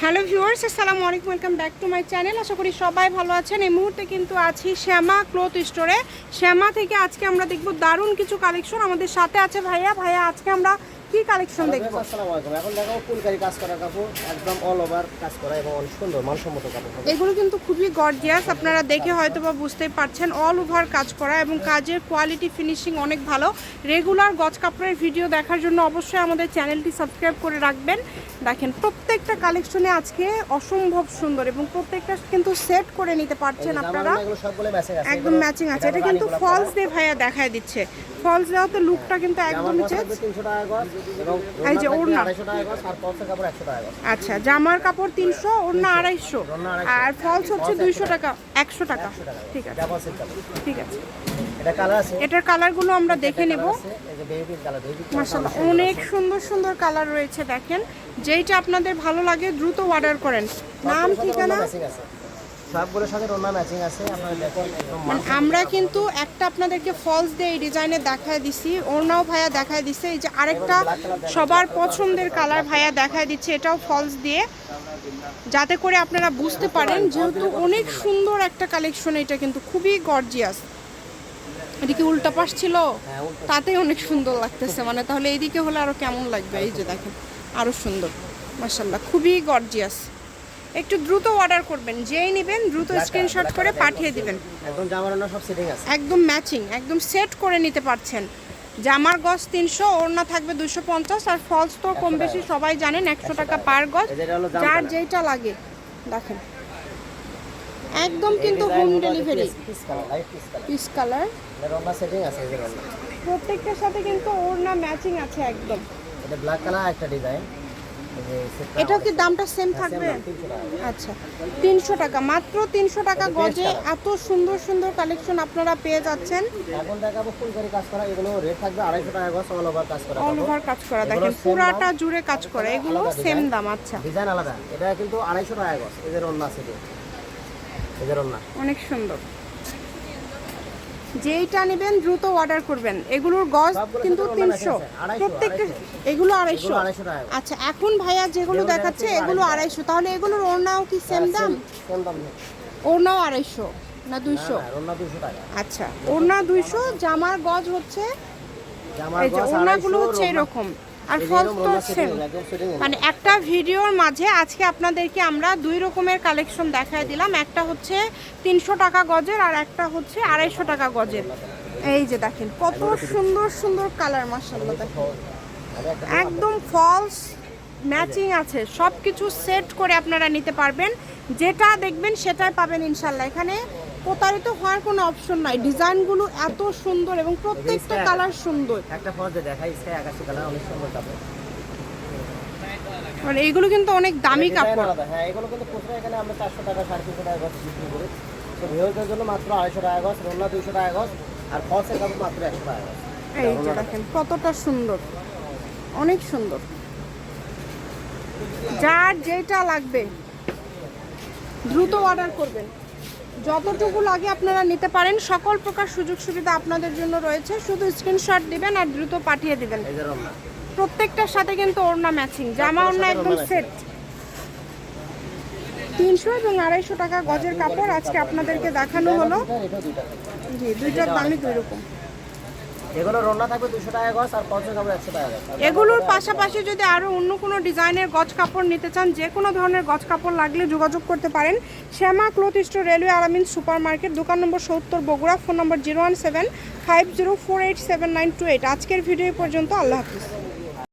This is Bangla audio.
হ্যালো ভিউয়ার্স, আসসালামু আলাইকুম, welcome back to my channel. আশা করি সবাই ভালো আছেন। এই মুহূর্তে কিন্তু আছি শ্যামা ক্লোথ স্টোরে। শ্যামা থেকে আজকে আমরা দেখব দারুণ কিছু কালেকশন আমাদের সাথে আছে ভাইয়া। ভাইয়া, আজকে আমরা কি কালেকশন দেখব আসসালামু আলাইকুম। এখন দেখাবো ফুলকারি কাজ করা কাপড় একদম অল ওভার কাজ করা এবং অনেক সুন্দর মানসম্মত কাপড় এগুলো কিন্তু খুবই গর্জিয়াস আপনারা দেখে হয়তো বা বুঝতেই পারছেন অল ওভার কাজ করা এবং কাজের কোয়ালিটি ফিনিশিং অনেক ভালো। রেগুলার গজ কাপড়ের ভিডিও দেখার জন্য অবশ্যই আমাদের চ্যানেলটি সাবস্ক্রাইব করে রাখবেন। দেখেন প্রত্যেকটা কালেকশনে আজকে অসম্ভব সুন্দর এবং প্রত্যেকটা কিন্তু সেট করে নিতে পারছেন আপনারা। একদম ম্যাচিং আছে। এটা কিন্তু ফলস দিয়ে ভাইয়া দেখায় দিচ্ছে। ফলস দেওয়াতে লুকটা কিন্তু একদমই চেঞ্জ তিনশো টাকা গজ। এবং এই যে ওড়না। আচ্ছা জামার কাপড় তিনশো ওড়না আড়াইশো। আর ফলস হচ্ছে দুইশো টাকা একশো টাকা। ঠিক আছে। ঠিক আছে। এটার কালারগুলো আমরা দেখে নেব। মাশাআল্লাহ অনেক সুন্দর সুন্দর কালার রয়েছে দেখেন। যেইটা আপনাদের ভালো লাগে দ্রুত অর্ডার করেন। নাম ঠিকানা? সবগুলোর সাথে ওড়না ম্যাচিং আছে আপনারা দেখুন মানে আমরা কিন্তু একটা আপনাদেরকে ফলস দিয়ে এই ডিজাইনে দেখায় দিছি ওড়নাও ভাইয়া দেখায় দিছে এই যে আরেকটা সবার পছন্দের কালার ভাইয়া দেখায় দিচ্ছে এটাও ফলস দিয়ে। যাতে করে আপনারা বুঝতে পারেন যেহেতু অনেক সুন্দর একটা কালেকশন এটা কিন্তু খুবই গর্জিয়াস এটা কি উল্টা পাশ ছিল হ্যাঁ তাতেই অনেক সুন্দর লাগতেছে। মানে তাহলে এইদিকে হলে আরও কেমন লাগবে? এই যে দেখেন আরও সুন্দর। মাশাল্লাহ খুবই গর্জিয়াস একটু দ্রুত অর্ডার করবেন। যেই নেবেন দ্রুত স্ক্রিনশট করে পাঠিয়ে দিবেন। একদম জামার সব সেটিং আছে। একদম ম্যাচিং একদম সেট করে নিতে পারছেন। জামার গজ তিনশো ওড়না থাকবে দুশো পঞ্চাশ আর ফলস তো কম বেশি সবাই জানেন একশো টাকা পার গজ। যার। যেইটা লাগে। দেখেন। একদম কিন্তু হোম ডেলিভারি পিস কালার প্রত্যেকটার সাথে কিন্তু ওড়না ম্যাচিং আছে একদম। এটা ব্ল্যাক কালার একটা ডিজাইন এটাও কি দামটা সেম থাকবে? তিনশো আচ্ছা তিনশো টাকা মাত্র তিনশো টাকা গজে এত সুন্দর সুন্দর কালেকশন আপনারা পেয়ে যাচ্ছেন। এখন দেখাবো ফুলকারি কাজ করা এগুলো রেট থাকবে আড়াইশো টাকা গজ অল ওভার কাজ করা। অল ওভার কাজ করা দেখেন পুরাটা জুড়ে কাজ করে এগুলো সেম দাম আচ্ছা। ডিজাইন আলাদা। এটা কিন্তু আড়াইশো টাকা গজ এদের অন্য আছে। এদের অন্য অনেক সুন্দর। যেইটা নেবেন দ্রুত অর্ডার করবেন। এগুলোর গজ কিন্তু তিনশো। প্রত্যেকটা এগুলো আড়াইশো। আচ্ছা এখন ভাইয়া যেগুলো দেখাচ্ছে এগুলো আড়াইশো। তাহলে এগুলোর ওড়নাও কি সেম দাম? সেম দাম ওড়নাও আড়াইশো না দুইশো? হ্যাঁ আচ্ছা ওড়না দুইশো জামার গজ হচ্ছে ওড়নাগুলো হচ্ছে এরকম। আর ফলস তো সেম। মানে একটা ভিডিওর মাঝে আজকে আপনাদেরকে আমরা দুই রকমের কালেকশন দেখায় দিলাম। একটা হচ্ছে তিনশো টাকা গজের আর একটা হচ্ছে আড়াইশো টাকা গজের। এই যে দেখেন কত সুন্দর সুন্দর কালার মাসাল্লাহ দেখেন। একদম ফলস ম্যাচিং আছে। সব কিছু সেট করে আপনারা নিতে পারবেন। যেটা দেখবেন সেটাই পাবেন ইনশাল্লাহ এখানে প্রতারিত হওয়ার কোনো অপশন নাই। ডিজাইনগুলো এত সুন্দর এবং প্রত্যেকটা কালার সুন্দর। একটা ফলস দেখাই স্কাই আকাশি কালার অনেক সুন্দর কাপড়। মানে এইগুলো কিন্তু অনেক দামি কাপড়। হ্যাঁ এগুলো কিন্তু খুচরা এখানে আমরা চারশো টাকা সাড়ে তিনশো টাকা গজ বিক্রি করি। তো ভিউজদের জন্য মাত্র আড়াইশো টাকা গজ রোনা দুইশো টাকা গজ আর ফলসের কাপড় মাত্র একশো টাকা গজ। এই যে দেখেন কতটা সুন্দর। অনেক সুন্দর। যার যেটা লাগবে দ্রুত অর্ডার করবেন। যতটুকু লাগে আপনারা নিতে পারেন। সকল প্রকার সুযোগ সুবিধা আপনাদের জন্য রয়েছে। শুধু স্ক্রিনশট দিবেন আর দ্রুত পাঠিয়ে দিবেন। প্রত্যেকটার সাথে কিন্তু ওড়না ম্যাচিং জামা ওড়না একদম সেট তিনশো এবং আড়াইশো টাকা গজের কাপড় আজকে আপনাদেরকে দেখানো হলো। দুইটা। জি দুইটার দামই দুই রকম এগুলো রোনা থাকবে দুশো টাকা গজ আর ফলসের কাপড় একশো টাকা গজ। এগুলোর পাশাপাশি যদি আরও অন্য কোনো ডিজাইনের গজ কাপড় নিতে চান যে কোনো ধরনের গজ কাপড় লাগলে যোগাযোগ করতে পারেন। Shyama cloth store railway Alamin super market দোকান নম্বর সত্তর বগুড়া ফোন নম্বর zero one seven five zero four eight seven nine two eight. আজকের ভিডিও পর্যন্ত আল্লাহ হাফিজ।